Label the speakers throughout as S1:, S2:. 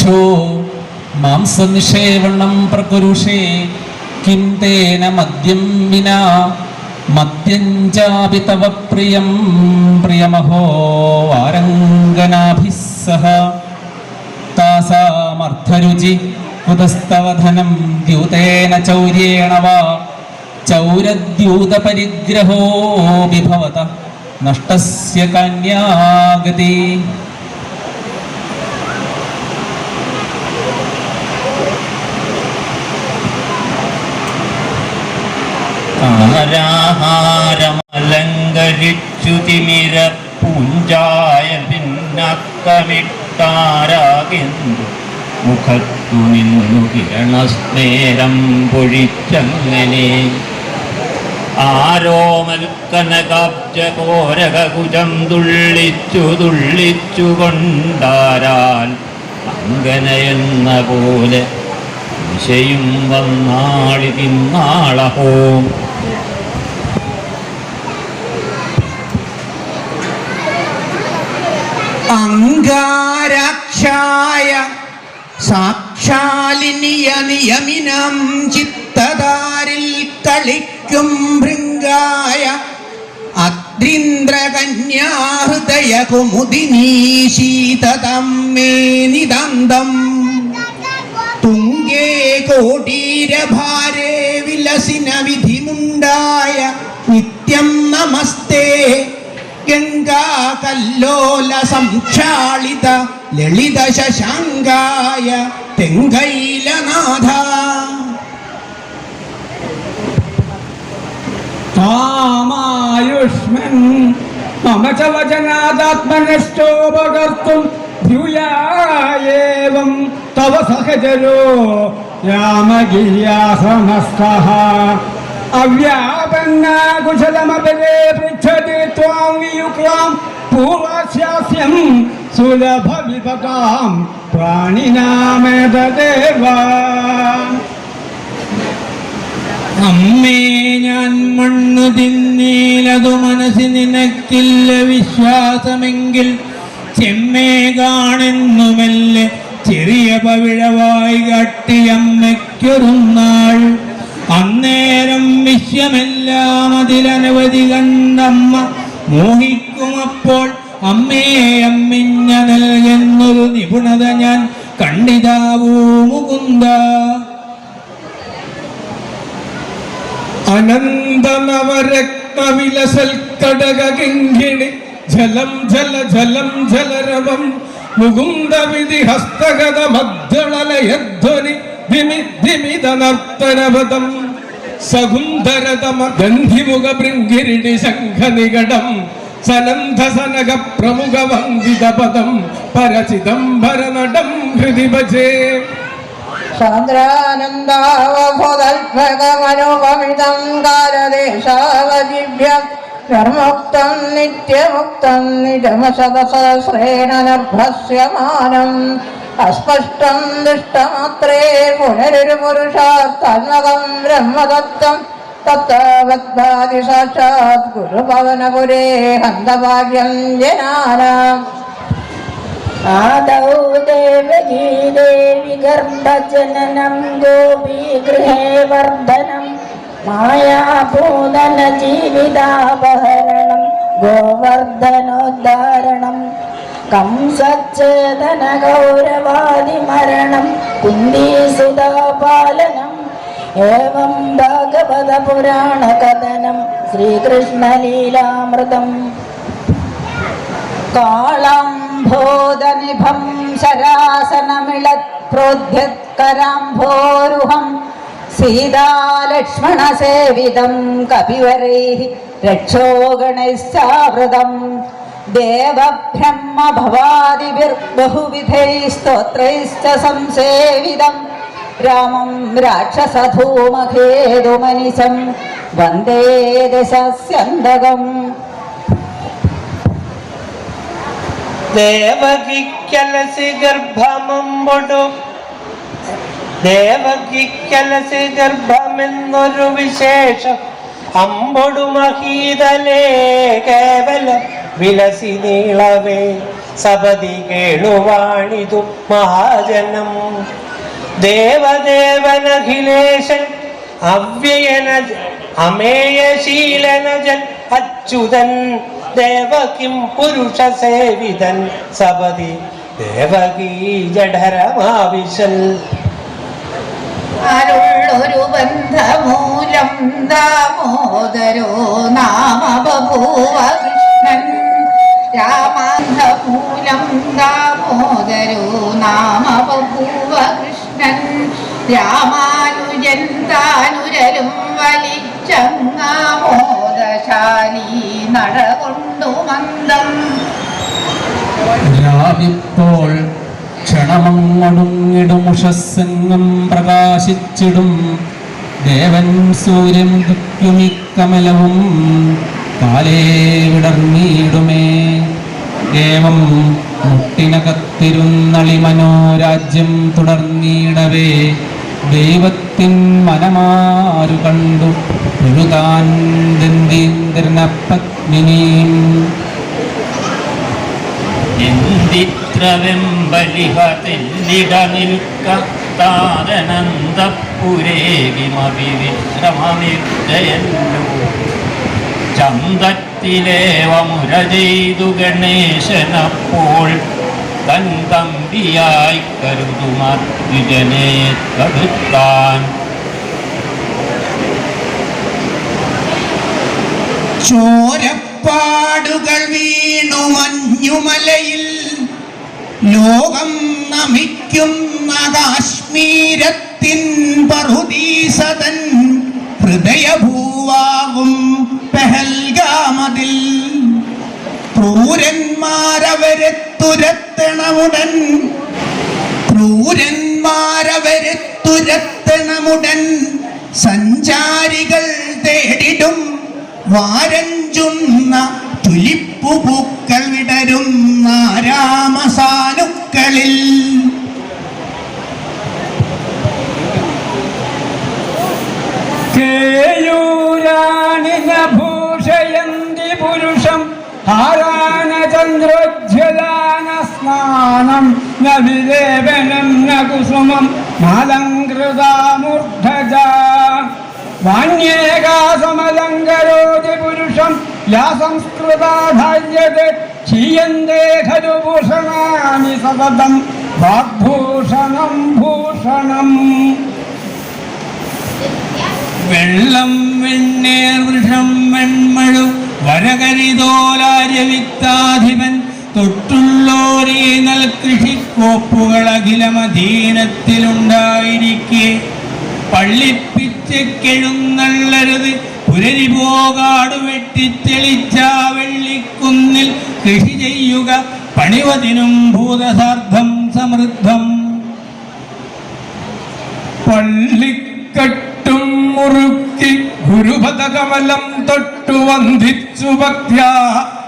S1: രക്ഷോ മാംസനിഷേവണം പ്രകുരുഷേ Kim മദ്യം വിന മദ്യഞ്ചാപി ചാപി തവ പ്രിയം പ്രിയമഹോ വാരംഗനാഭിः സഹ. താസാമർത്ഥരുചി ദ്യൂതേന ചൗര്യേണ വാ ചൗരദ്യൂതപരിഗ്രഹോ വിഭവത നഷ്ടസ്യ കന്യാഗതി.
S2: ആരാഹാരമലങ്കരിച്ചു തിമിര പൂഞ്ചായ ഭിന്നക്കമിട്ടാരാകെന്തു. മുഖത്തു നിന്നു കിരണസ്നേരം പൊഴിച്ചങ്ങനെ? ആരോമൽക്കനകാബ്ജകോരകുജം തുള്ളിച്ചു തുള്ളിച്ചു കൊണ്ടാരാൽ അങ്കനയെന്ന പോലെ ദിശയും വന്നാളി
S3: അങ്കാരാക്ഷായ സാക്ഷാലിനിയ നിയമിനം ചിത്തതാരിൽ കളിക്കും ഭൃംഗായ അദ്രിന്ദ്രകന്യാഹൃദയ കുമുദിനീശീതതം മേ നിദന്തം തുങ്കേ കോടീരഭാരേ വിലസിന വിധിമുണ്ടായ നിത്യം നമസ്തേ. ഗംഗാകല്ലോല സംക്ഷാളിത ലളിത ശശാങ്കായ തെങ്കൈലനാഥ.
S4: താമായുഷ്മൻ മമ ച വചനാദാത്മനഷ്ടോപകർത്തും ധ്രുയായേവം തവ സഹചരോ രാമഗിര്യാസമസ്തഃ അവ്യാപന്നാകുശലമപരേ പൃച്ഛതി ത്വാം വിയുക്ലാം പൂർവശാസ്യം സുലഭ വിപകാം പ്രാണിനാമേതദേവ. അമ്മേ ഞാൻ മണ്ണു തിന്നീലതു മനസ്സി നിനക്കില്ല വിശ്വാസമെങ്കിൽ ചെമ്മേ കാണുന്നുമല്ലേ ചെറിയ പവിഴവായി കട്ടിയമ്മയ്ക്കൊരുന്നാൾ അന്നേരം വിശ്വമെല്ലാം അതിലനവധി കണ്ടമ്മ മോഹിക്കുമപ്പോൾ അമ്മേ അമ്മിഞ്ഞ നൽകുന്നൊരു നിപുണത ഞാൻ കണ്ടിതാവൂ മുകുന്ദ അനന്തനവരക്തവിലസൽക്കടകിങ്കിണി ജലം ജല ജലം ജലരവം മുകുന്ദവിധി ഹസ്തഗത മദ്ദളലയധ്വനി ധിമി ധിമിത നർത്തനവതം സകുന്ധരതമ ഗന്ധിമുഖ ഭൃംഗിരിടി ശംഖനികടം സനന്ദസനക പ്രമുഖ വന്ദിത പദം പരചിദംബരനടം ഹൃദി ഭജേ.
S5: സാന്ദ്രാനന്ദാവഭോദൽഭകമനുപമിതം കാലദേശാവജിഭ്യം നിർമുക്തം നിത്യമുക്തം നിജമശതസഹസ്രേണ നിർഭസ്യമാനം അസ്പഷ്ടം ദുഷ്ടമാത്രേ പുനരൊരു പുരുഷാത്മകം ബ്രഹ്മതത്വം. തത്വത്വാദി സാക്ഷാത് ഗുരുഭവനപുരേ ഹന്തഭാഗ്യം ജനാനാം.
S6: ആദൗ ദേവകീ വർദ്ധനം മായാഭൂതന ജീവിതാപഹരണം ഗോവർദ്ധനോദ്ധാരണം. കംസച്ഛേദന കുന്ദീസുതാപാലനം ഏവം ഭാഗവത പുരാണ കഥനം ശ്രീകൃഷ്ണലീലാമൃതം.
S5: കാളാംഭോദനിഭം ശരാസനമിളത്പ്രോദ്യത്കരാംഭോരുഹം സീതാലക്ഷ്മണസേവിതം കപിവരൈ രക്ഷോഗണൈശ്ചാവൃതം ദേവബ്രഹ്മഭവാദിഭിർബഹുവിധൈസ്തോത്രൈശ്ച സംസേവിതം. രാമം രാക്ഷസധൂമഖേതുമനിശം വന്ദേ ദശസ്യന്തകം.
S7: ദേവകിക്കലസി ഗർഭമമ്പൊടു ദേവകിക്കലസി ഗർഭമെന്നൊരു വിശേഷം. അമ്പൊടു മഹീതലേ കേവല വിലസി നീളവേ സപതി കേളുവാണിതു മഹാജനം. ദേവദേവനഖിലേശൻ അവ്യയന അമേയശീലനജൻ അച്യുതൻ ദേവകിം പുരുഷ സേവിതൻ സപതി ദേവകീ ജഠരമാവിശൽ
S6: അരുള്ളൊരു ബന്ധമൂലം ദാമോദരോ നാമ ബഭൂവ കൃഷ്ണൻ. രാമാന്ധമൂലം ദാമോദരോ നാമപൂവ കൃഷ്ണൻ രാമാനുജൻ താനുരലും വലിച്ചങ്ങാമോദശാലി നടകൊണ്ടു മന്ദം
S1: രാവിപ്പോൾ ക്ഷണമങ്ങൊടുങ്ങിടുമുഷസ്സെങ്ങും പ്രകാശിച്ചിടും. ദേവൻ സൂര്യൻ ദുഃഖുമിക്കമലവും കാലേ വിടർന്നിടുമേ. ഏവം മുട്ടിനകത്തിരുന്നളി മനോരാജ്യം തുടർന്നിടവേ. ദൈവത്തിൻ മനമാരു കണ്ടു എഴുതാൻ ദന്തീന്ദ്രന പത്മിനീം
S2: എന്തിത്ര വെമ്പലിഹ തെല്ലിട ചന്തത്തിലേവമുര ചെയ്തു ഗണേശനപ്പോൾ തൻ തമ്പിയായി കരുതുമർജനെ കടുത്താൻ
S3: ചോരപ്പാടുകൾ വീണു മഞ്ഞുമലയിൽ. ലോകം നമിക്കുന്ന കാശ്മീരത്തിൻ പറുദീസതൻ ഹൃദയഭൂവാകും പെഹൽഗാമതിൽ. ക്രൂരന്മാരവരെ തുരത്തണമുടൻ. ക്രൂരന്മാരവരെ തുരത്തണമുടൻ. സഞ്ചാരികൾ തേടിടും. വാരഞ്ചുന്ന തുലിപ്പുപൂക്കൾ വിടരുന്ന രാമസാനുക്കളിൽ
S4: കേയൂരാണിന ഭൂഷയന്തി പുരുഷം ഹാരാന ചന്ദ്രോജ്വലാന സ്നാനം ന വിലേപനം ന കുസുമം നാലങ്കൃതാമൂർധജ വാണ്യേകാസമലങ്കരോതി പുരുഷം യാ സംസ്കൃതാധാര്യത്തെ ക്ഷീയന്തേ ഖലു ഭൂഷണാനി സതതം വാഗ്ഭൂഷണം ഭൂഷണം
S1: വെള്ളം വെണ്ണേർ വൃഷം വെൺമഴു വരകരിതോലാര്യവിത്താധിപൻ. തൊട്ടുള്ളോരീ നൽ കൃഷിക്കോപ്പുകൾ അഖിലമധീനത്തിലുണ്ടായിരിക്കെ പള്ളിപ്പിച്ചെഴുന്നള്ളരുത് പുരരി പോകാട് വെട്ടിത്തെളിച്ച വെള്ളിക്കുന്നിൽ കൃഷി ചെയ്യുക. പണിവതിനും ഭൂതസാർദ്ധം സമൃദ്ധം.
S4: പള്ളിക്കട്ടും ഗുരുപദകമലം തൊട്ടു വന്ധിച്ചു ഭക്യ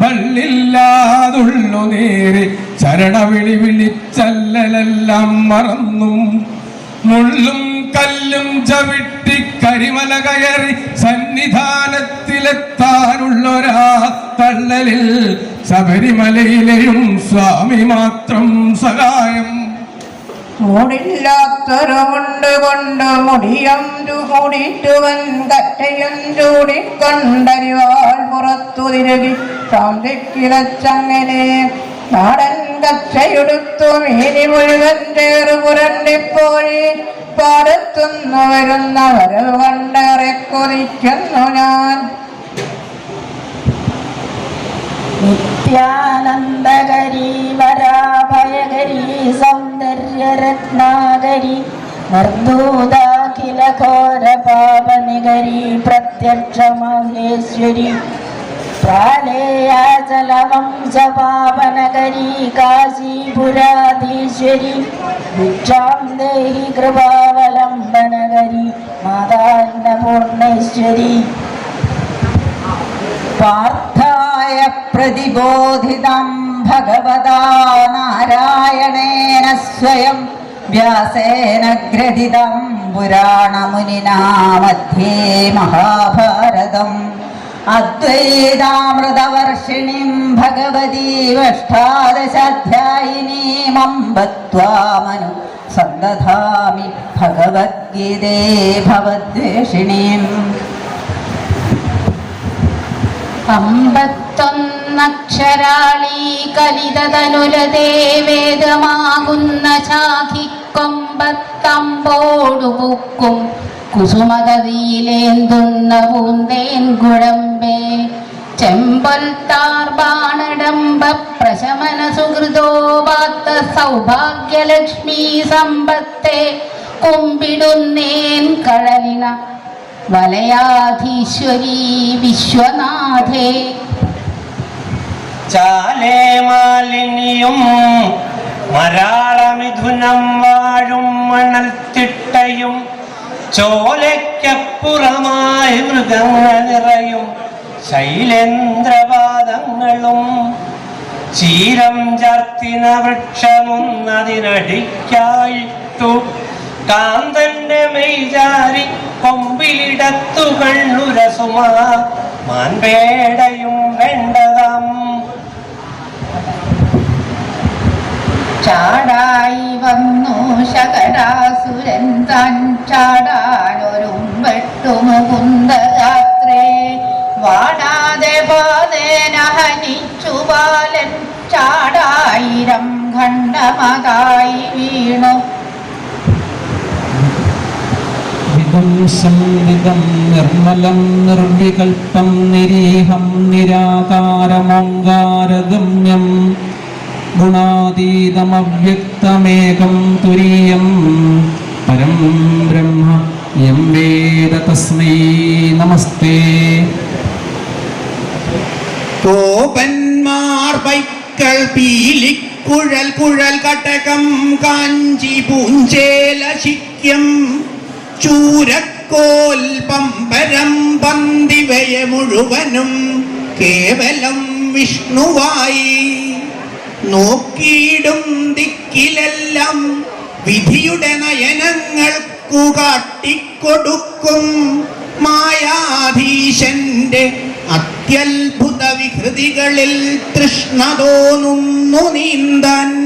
S4: പള്ളില്ലാതുള്ളു നേരെ. ചരണവിളി വിളിച്ചല്ലലെല്ലാം മറന്നും. മുള്ളും കല്ലും ചവിട്ടി കരിമല കയറി സന്നിധാനത്തിലെത്താനുള്ളൊരാ തള്ളലിൽ ശബരിമലയിലെയും സ്വാമി മാത്രം സഹായം
S5: മൂടില്ലാത്തൊരു കൊണ്ട് കൊണ്ട് മുടിയഞ്ചു മൂടിറ്റുവൻ കറ്റയും കണ്ടരിവാൾ പുറത്തു തിരുകി സാന്തിക്കിലച്ചങ്ങനെ നാടൻ കച്ചയെടുത്തു മീനി മുഴുവൻ ചേറ് പുരണ്ടിപ്പോയി. പാടത്തുന്നു വരുന്ന കണ്ടേറെ കൊതിക്കുന്നു ഞാൻ.
S6: നിത്യാനന്ദകരി വരാഭയകരി സൗന്ദര്യരത്നാകരി നിർദൂതാഖില ഘോര പാപനികരി പ്രത്യക്ഷ മഹേശ്വരി പ്രാലേയാചലവംശപാവനകരി കാശീപുരാധീശ്വരി ഭിക്ഷാം ദേഹി കൃപാവലംബനകരി മാതാന്നപൂർണേശ്വരി
S5: പാർത്ഥായ പ്രതിബോധിതം ഭഗവതാ നാരായണേന സ്വയം വ്യാസേന ഗ്രഥിതം പുരാണമുനിനാ മധ്യേ മഹാഭാരതം. അദ്വൈതാമൃതവർഷിണീം ഭഗവതീ അഷ്ടാദശാധ്യായിനീം അമ്പത്വാമനു സന്ദധാമി ഭഗവത്ഗീതേ ഭവദ്വേഷിണീം.
S8: അമ്പത്തൊന്നക്ഷരാളി കലിതനുലതേ വേദമാകുന്ന ശാഖിക്കൊമ്പത്തമ്പോടു പൂക്കും കുസുമതതിയിലേന്തുന്ന പൂന്തേൻ കുഴമ്പേ ചെമ്പൽ താർബാണഡംബ പ്രശമന സുഹൃതോപാത്ത സൗഭാഗ്യലക്ഷ്മി സമ്പത്തെ. കുമ്പിടുന്നേൻ കഴലിന വലയാധീശ്വരി വിശ്വനാഥേ.
S7: ചാലേ മാലിനിയും മരാളമിഥുനം വാഴും മണൽത്തിട്ടയും ചോലയ്ക്കപ്പുറമായി മൃഗങ്ങൾ നിറയും ശൈലേന്ദ്രപാദങ്ങളും ചീരം ചർത്തിന വൃക്ഷമൊന്നതിനടിക്കായിട്ടു കാന്തന്റെ മെയ്ചാരി കൊമ്പിലിടത്തു കണ്ണുരസുമാ മാൻപേടയും വേണ്ടതാം.
S8: ചാടായി വന്നു ശകടാസുരൻ താൻ ചാടാനൊരും വെട്ടുമുകുന്ദയാത്രേ വാടാതെ പാതേനഹനിച്ചു ബാലൻ ചാടായിരം ഖണ്ഡമതായി വീണു.
S1: ഇതം സംവിധം നിർമ്മലം നിർവികൽപ്പം നിരീഹം നിരാകാരമോങ്കാരഗമ്യം. ഗുണാതീതമവ്യക്തമേകം തുരീയം. പരം ബ്രഹ്മ യം വേദ തസ്മൈ നമസ്തേ.
S3: കോപന്മാർ പീലിക്കുഴൽ കുഴൽ കട്ടകം കാഞ്ചി പൂഞ്ചേല ശിക്യം ചൂരക്കോൽ പന്തിവയ മുഴുവനും കേവലം വിഷ്ണുവായി. നോക്കിയിടും ദിക്കിലെല്ലാം വിധിയുടെ നയനങ്ങൾ കാട്ടിക്കൊടുക്കും മായാധീശന്റെ അത്യത്ഭുത വികൃതികളിൽ തൃഷ്ണ തോന്നുന്നു നീന്താൻ.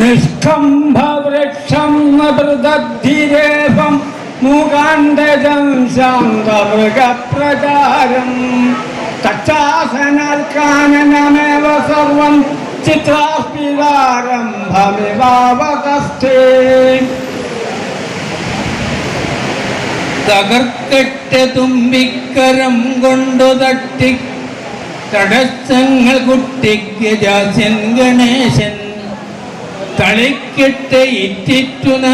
S4: നിഷ്കംഭവൃക്ഷം മൃതധിരേപം മൂകാണ്ഡജം ശാന്തമൃഗപ്രചാരം. തച്ചാസനൽക്കാനനമേവ സർവം ചിത്രാസ്പിതാരംഭമിവാവതസ്ഥേ
S1: തകർത്തിട്ട് തുമ്പിക്കരം കൊണ്ടു തട്ടി. തടസ്സങ്ങൾ കുട്ടിക്ക് ജാസ്യൻ ഗണേശൻ തളിക്കിട്ട് ഇറ്റിറ്റുന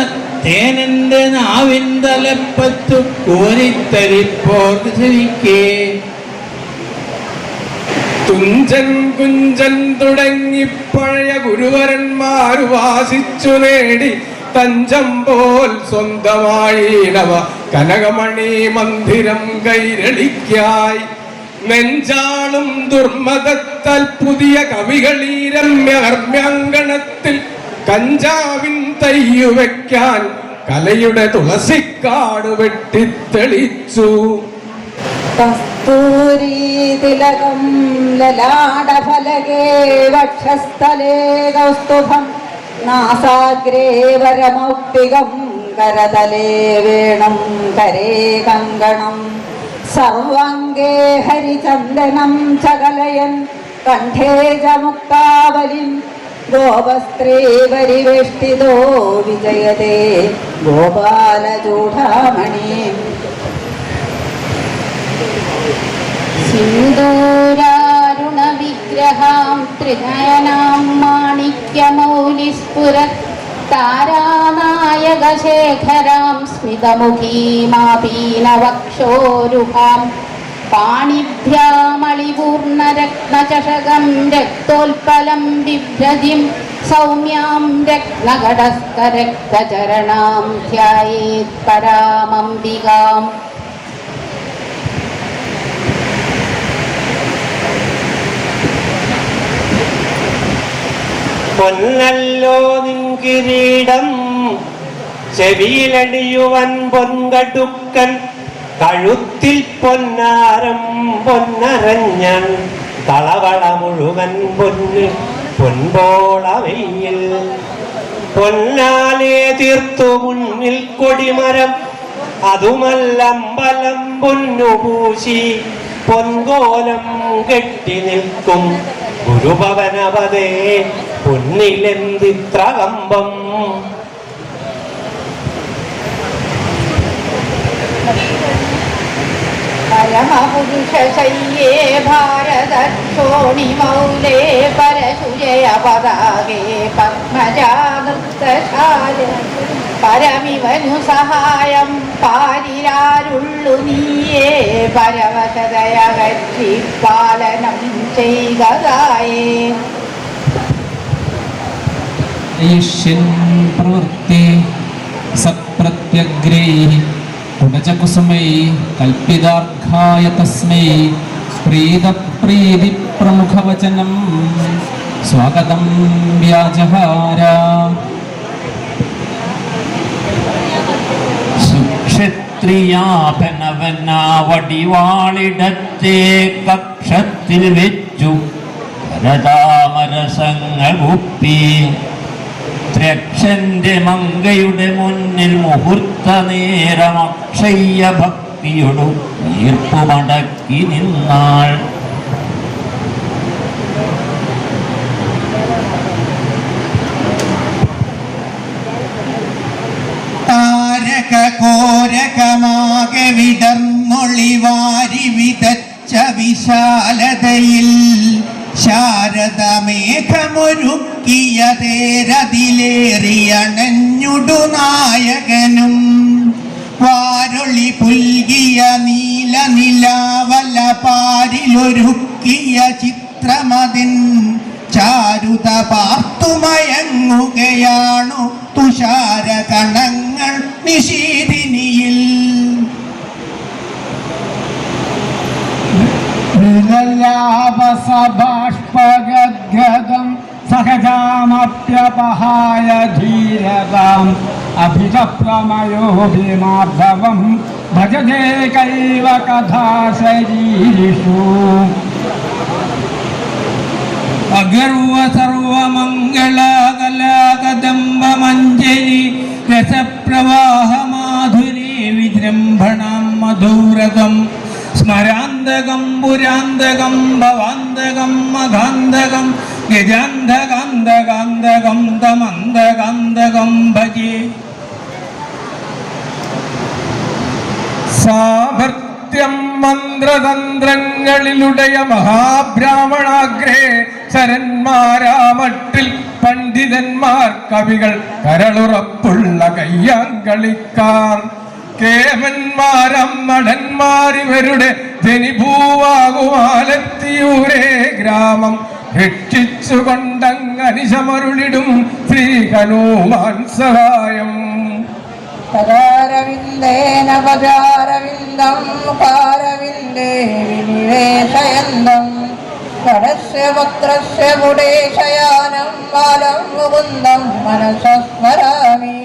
S1: തേനന്റെ നാവിൻ തലപ്പത്തു കോരിത്തരിപ്പോർ ശരിക്കേ
S4: തുഞ്ചൻ കുഞ്ചൻ തുടങ്ങി പഴയ ഗുരുവരന്മാർ വാസിച്ചു നേടി തഞ്ചം പോൽ സ്വന്തമായി നവ കനകമണി മന്ദിരം കൈരളിക്കായി. നെഞ്ചാളും ദുർമതത്താൽ പുതിയ കവികളീ രമ്യകർമ്മ്യങ്കണത്തിൽ കഞ്ചാവിൻ തയ്യു വെക്കാൻ കലയുടെ തുളസിക്കാട് വെട്ടിത്തെളിച്ചു.
S5: വക്ഷസ്ഥലേ കരതലേ വേണം കങ്കണം. സർവംഗേ ഹരിചന്ദനം ചകലയൻ കണ്ഠേ ച ഗോപസ്ത്രീ പരിവേഷ്ടിതോ വിജയതേ. ഗോപാലചൂഢാമണി
S8: സിന്ദൂരാരുണ വിഗ്രഹാം ത്രിനയനാം മാണിക്യമൗലിസ്ഫുര താരാനായകശേഖരാം സ്മിതമുഖീമാപീനവക്ഷോരുഹാം പാണിഭ്യാമളിപൂർണരത്നചഷകം രക്തോൽപലം ബിഭ്രതിം സൗമ്യാം രത്നഘടസ്ഥരക്തചരണാം ധ്യായേത് പരാമംബികാം.
S7: പൊന്നല്ലോ നിൻ കിരീടം ചെവിയിലടിയുവൻ പൊൻകടുക്കൻ കഴുത്തിൽ പൊന്നാരം പൊന്നരഞ്ഞൻ തളവള മുഴുവൻ പൊന്ന് പൊൻപോളവയിൽ പൊന്നാലെ തീർത്തു മുന്നിൽ കൊടിമരം അതുമല്ലമ്പലം പൊന്നുപൂശി പൊൻകോലം കെട്ടി നിൽക്കും ഗുരുഭവനപതേ പൊന്നിലെന്തിത്ര കമ്പം
S9: പരമപുരുഷശയ്യേ ഭാരതക്ഷോണിമൗലേ പരശുജയ പതാകേ പത്മജാനൃത്തശാല പരമിവനു സഹായം പാരിരാരുള്ളു നീയേ പരവശതയകറ്റി പാലനം ചെയ്തതായേ
S1: ईष्यन् प्रवृत्ति കുടജകുസുമൈ സ്വാഗതം വ്യാജഹാര.
S2: ക്ഷത്രിയാപനവനാ കക്ഷത്തിൽ വെച്ചു. രതാമരസങ്ങൾ ഒപ്പി ത്രക്ഷന്റെ മങ്കയുടെ മുന്നിൽ മുഹൂർത്ത നേരം അക്ഷയ ഭക്തിയൊടു ഈർപ്പുമടക്കി നിന്നാൾ.
S3: കോരകമാകെ വിടർന്നൊളിവാരി വിതച്ച വിശാലതയിൽ ശാരദ മേഘമൊരുക്കിയ തേരതിലേറിയണഞ്ഞുടു നായകനും. വാരൊളി പുൽകിയ നീല നിലാവല പാരിലൊരുക്കിയ ചിത്രമതിൻ. ചാരുത പാർത്തുമയങ്ങുകയാണു തുഷാര കണങ്ങൾ നിശീതിനിയിൽ
S4: ബാഷ്പഗദ്ഗതം സഹജാമപ്യപഹായ ധീരതാം അഭിജപ്രമയോഭിമാർദ്ദവം ഭജതേ കൈവ കഥാശരീരിഷു
S10: അഗർവ സർവമംഗളാകലാകദംബമഞ്ജരി രസപ്രവാഹ മാധുരി വിജൃംഭണം മധുരകം സ്മരാന്തകം പുരാന്തകം ഭവാന്തകം മഘാന്തകം ഗജാന്തകാന്തകാന്തകം തമന്തകാന്തകം ഭജി.
S4: സാഭർത്യം മന്ത്രതന്ത്രങ്ങളിലുടയ മഹാബ്രാഹ്മണാഗ്രേ ശരന്മാരാമട്ടിൽ പണ്ഡിതന്മാർ കവികൾ കരളുറപ്പുള്ള കയ്യാങ്കളിക്കാർ. കേമന്മാരമ്മടന്മാരിവരുടെ ജനിഭൂവാകുമാലത്തിയൂരേ ഗ്രാമം. രക്ഷിച്ചുകൊണ്ടങ്ങനിശമരുളിടും ശ്രീ ഹനുമാൻ സഹായം.
S11: പത്രസ്യ പുടേശയാനം ബാലം മുകുന്ദം മനസ സ്മരാമി.